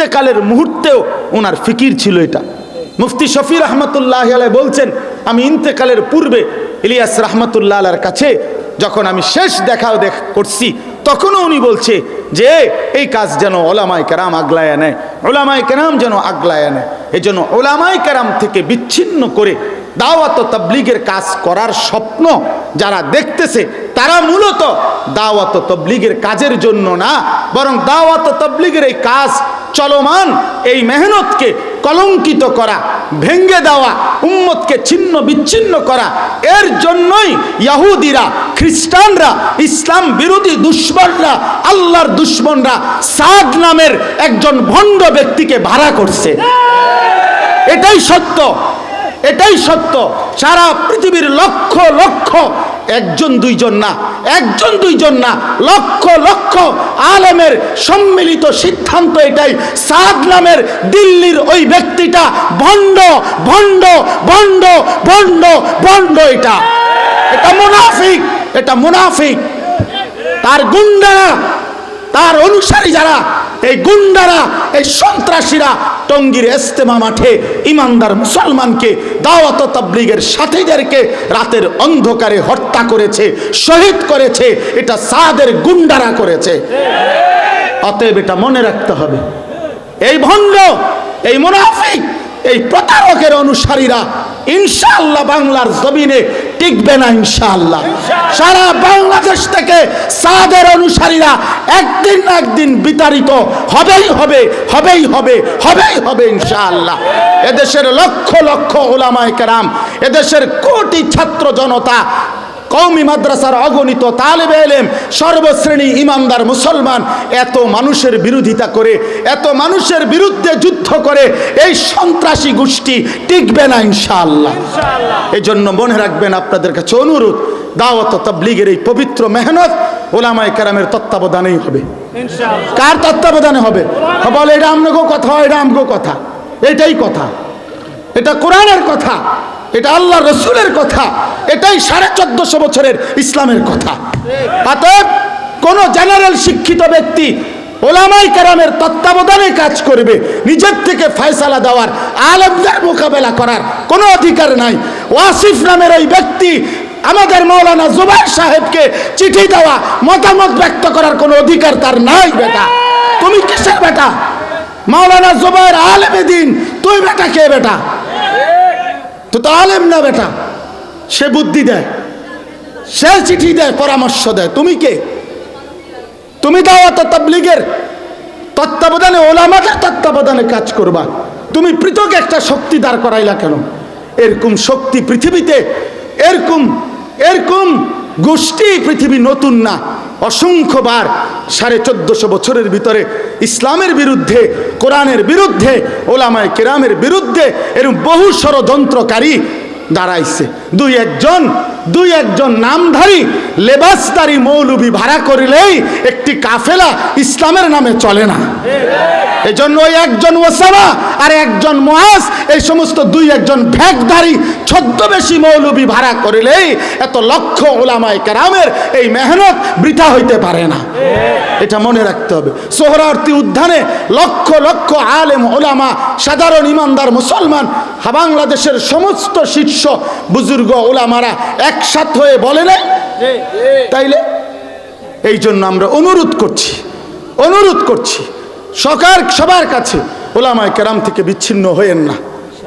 ইন্তেকালের মুহূর্তেও ওনার ফিকির ছিল এটা। মুফতি শফি রহমতুল্লাহ আলাই বলছেন, আমি ইন্তেকালের পূর্বে ইলিয়াস রহমতুল্লাহ আলার কাছে যখন আমি শেষ দেখাও দেখ করছি, তখনও উনি বলছে যে, এই কাজ যেন ওলামাই কেরাম আগলায় নেয় ওলামাই কেরাম যেন আগলায় নেয়। এই জন্য ওলামাই কেরাম থেকে বিচ্ছিন্ন করে দাওয়াত তাবলিগের কাজ করার স্বপ্ন যারা দেখতেছে, তারা মূলত দাওয়াত তবলিগের কাজের জন্য না, বরং দাওয়াত তবলিগের এই কাজ চলমান এই মেহনতকে কলঙ্কিত করা ভেঙ্গে দেওয়া, উম্মতকে ছিন্ন বিচ্ছিন্ন করা, এর জন্যই ইয়াহুদিরা, খ্রিস্টানরা, ইসলাম বিরোধী দুশ্মনরা, আল্লাহর দুশ্মনরা সাদ নামের একজন ভণ্ড ব্যক্তিকে ভাড়া করছে। এটাই সত্য এটাই সত্য, সারা পৃথিবীর লক্ষ লক্ষ একজন দুইজন না, একজন দুইজন না, লক্ষ লক্ষ আলেমের সম্মিলিত সিদ্ধান্ত এটাই। সাদ নামের দিল্লির ওই ব্যক্তিটা ভণ্ড ভণ্ড ভণ্ড ভণ্ড ভণ্ড এটা। এটা মুনাফিক এটা মুনাফিক। তার গুন্ডারা তার অনুসারী যারা, এই গুন্ডারা, এই সন্ত্রাসীরা টঙ্গীর এস্তেমা মাঠে ইমানদার মুসলমানকে দাওয়াত তাবলিগের সাথীদেরকে রাতের অন্ধকারে হত্যা করেছে, শহীদ করেছে, এটা সাদের গুন্ডারা করেছে। অতএব এটা মনে রাখতে হবে। এই ভণ্ড, এই মুনাফিক, এই প্রতারকের অনুসারীরা ইনশাআল্লাহ বাংলার জমিনে টিকবে না ইনশাআল্লাহ। সারা বাংলাদেশ থেকে সাদের অনুসারীরা একদিন না একদিন বিতাড়িত। হবেই হবে হবেই হবে হবেই হবে ইনশাআল্লাহ। এদেশের লক্ষ লক্ষ ওলামায় কেরাম এদেশের কোটি ছাত্র জনতা কৌমি মাদ্রাসার অগণিত তালেবে এলেম সর্বশ্রেণী ইমানদার মুসলমান এত মানুষের বিরোধিতা করে এত মানুষের বিরুদ্ধে যুদ্ধ করে এই সন্ত্রাসী গোষ্ঠী টিকবে না ইনশাআল্লাহ। এই জন্য মনে রাখবেন আপনাদের কাছে অনুরোধ দাওয়াত তাবলিগের এই পবিত্র মেহনত ওলামায় কেরামের তত্ত্বাবধানেই হবে। কার তত্ত্বাবধানে হবে? বলে এটা আমগো কথা এটা আমগো কথা। এটাই কথা। এটা কোরআনের কথা। এটা আল্লাহ রসুলের কথা। এটাই সাড়ে চোদ্দশো বছরের ইসলামের কথা। অতএব কোন জেনারেল শিক্ষিত ব্যক্তি ওলামাই কারামের তত্ত্বাবধানে কাজ করবে নিজের থেকে ফয়সালা দেওয়ার আলমদের মোকাবেলা করার কোনো অধিকার নাই। ওয়াসিফ নামের ওই ব্যক্তি আমাদের মৌলানা জুবাইর সাহেবকে চিঠি দেওয়া, মতামত ব্যক্ত করার কোনো অধিকার তার নাই, বেটা। তুমি কিসের বেটা? মাওলানা জুবাইর আলেমে দিন, তুই বেটা কে বেটা? তো তো আলেম না বেটা। সে বুদ্ধি দেয়, সে চিঠি দেয়, পরামর্শ দেয়। তুমি কে? তুমি দাওয়াত তাবলিগের তত্ত্বাবধানে, ওলামাদের তত্ত্বাবধানে কাজ করবা। তুমি পৃথক একটা শক্তি দাঁড় করাইলা কেন? এরকম শক্তি পৃথিবীতে, এরকম এরকম গোষ্ঠী পৃথিবী নতুন না। অসংখ্যবার সাড়ে চোদ্দশো বছরের ভিতরে ইসলামের বিরুদ্ধে, কোরআনের বিরুদ্ধে, ওলামায় কেরামের বিরুদ্ধে এরকম বহু ষড়যন্ত্রকারী দাঁড়াইছে। দুই একজন দুই একজন নামধারী, লেবাসদারি মৌলবি ভাড়া করিলেই একটি কাফেলা ইসলামের নামে চলে না। এই জন্য ওই একজন ওসামা আর একজন মহাজ এই সমস্ত দুই একজন ভ্যাগধারী ছদ্মবেশী মৌলবি ভাড়া করিলেই এত লক্ষ ওলামায় কেরামের এই মেহনত বৃথা হইতে পারে না। এটা মনে রাখতে হবে। সোহরার্থী উদ্যানে লক্ষ লক্ষ আলেম ওলামা সাধারণ ইমানদার মুসলমান, বাংলাদেশের সমস্ত শীর্ষ বুজুর্গ ওলামারা একসাথ হয়ে বলে নাই তাইলে এই জন্য আমরা অনুরোধ করছি অনুরোধ করছি সকার সবার কাছে ওলামায় কেরাম থেকে বিচ্ছিন্ন হয়েন না।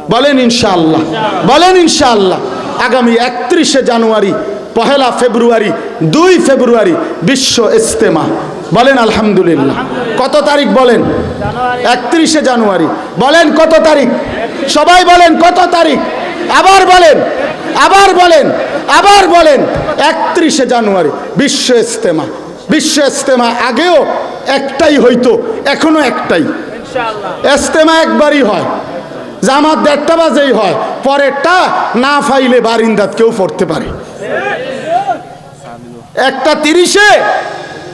বলেন ইনশাআল্লাহ বলেন ইনশাআল্লাহ, আগামী একত্রিশে জানুয়ারি, পহেলা ফেব্রুয়ারি, দুই ফেব্রুয়ারি বিশ্ব ইস্তেমা। বলেন আলহামদুলিল্লাহ। কত তারিখ বলেন? একত্রিশে জানুয়ারি। বলেন কত তারিখ? সবাই বলেন কত তারিখ? আবার বলেন আবার বলেন আবার বলেন, একত্রিশে জানুয়ারি বিশ্ব ইস্তেমা। বিশ্ব ইস্তেমা আগেও একটাই হইতো এখনও একটাই। এস্তেমা একবারই হয় জামাত দেড়টা বাজেই হয় পরেরটা না ফাইলে বারিন্দাত কেউ পড়তে পারে। একটা তিরিশে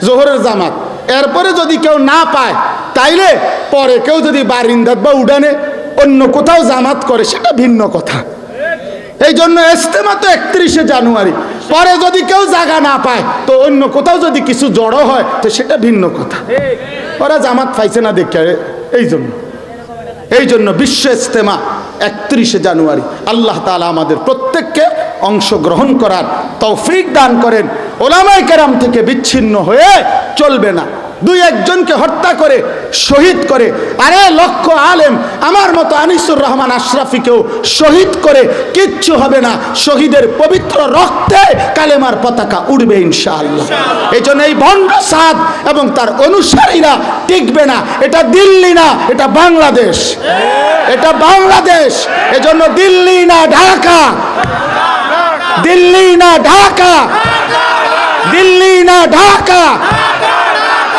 জোহরের জামাত এরপরে যদি কেউ না পায় তাইলে পরে কেউ যদি বারিন্দাত বা উডানে অন্য কোথাও জামাত করে সেটা ভিন্ন কথা। এই জন্য এস্তেমা তো একত্রিশে জানুয়ারি পরে যদি কেউ জায়গা না পায়, তো অন্য কোথাও যদি কিছু জড়ো হয়, তো সেটা ভিন্ন কথা। ওরা জামাত পাইছে না দেখে এই জন্য। এই জন্য বিশ্ব ইস্তেমা একত্রিশে জানুয়ারি। আল্লাহ তালা আমাদের প্রত্যেককে অংশগ্রহণ করার তৌফিক দান করেন। ওলামাই কেরাম থেকে বিচ্ছিন্ন হয়ে চলবে না। দুই একজনকে হত্যা করে, শহীদ করে। আরে লক্ষ আলেম, আমার মতো আনিসুর রহমান আশরাফিকেও শহীদ করে কিচ্ছু হবে না। শহীদের পবিত্র রক্তে কালেমার পতাকা উড়বে ইনশাআল্লাহ। এই জন্য এই ভণ্ড সাদ এবং তার অনুসারীরা টিকবে না। এটা দিল্লি না, এটা বাংলাদেশ। এটা বাংলাদেশ। এজন্য দিল্লি না ঢাকা। দিল্লি না ঢাকা। দিল্লি না ঢাকা।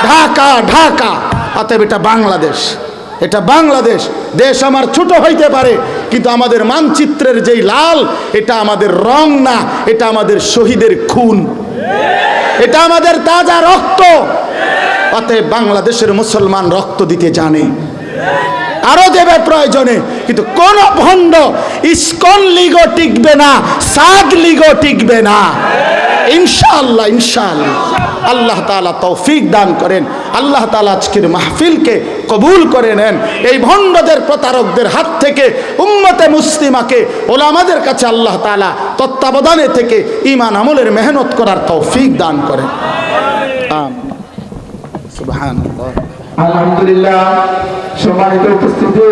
ঢাকা ঢাকা। অতএব এটা বাংলাদেশ। এটা বাংলাদেশ। দেশ আমার ছোট হইতে পারে, কিন্তু আমাদের মানচিত্রের যেই লাল, এটা আমাদের রং না, এটা আমাদের শহীদের খুন। এটা আমাদের তাজা রক্ত। অতএব বাংলাদেশের মুসলমান রক্ত দিতে জানে। আরও দেবে প্রয়োজনে, কিন্তু কোন ভণ্ড ইস্কন লিগও টিকবে না, সাদ লিগও টিকবে না। ইনশাআল্লাহ ইনশাআল্লাহ। আল্লাহ তাআলা তৌফিক দান করেন, আল্লাহ তাআলা আজকের মাহফিলকে কবুল করে নেন। এই ভণ্ডদের প্রতারকদের হাত থেকে, উম্মতে মুসলিমাকে, ওলামাদের কাছে আল্লাহ তাআলা তত্ত্বাবধানে থেকে ইমান আমলের মেহনত করার তৌফিক দান করেন। আলহামদুলিল্লাহ, সম্মানিত উপস্থিতি।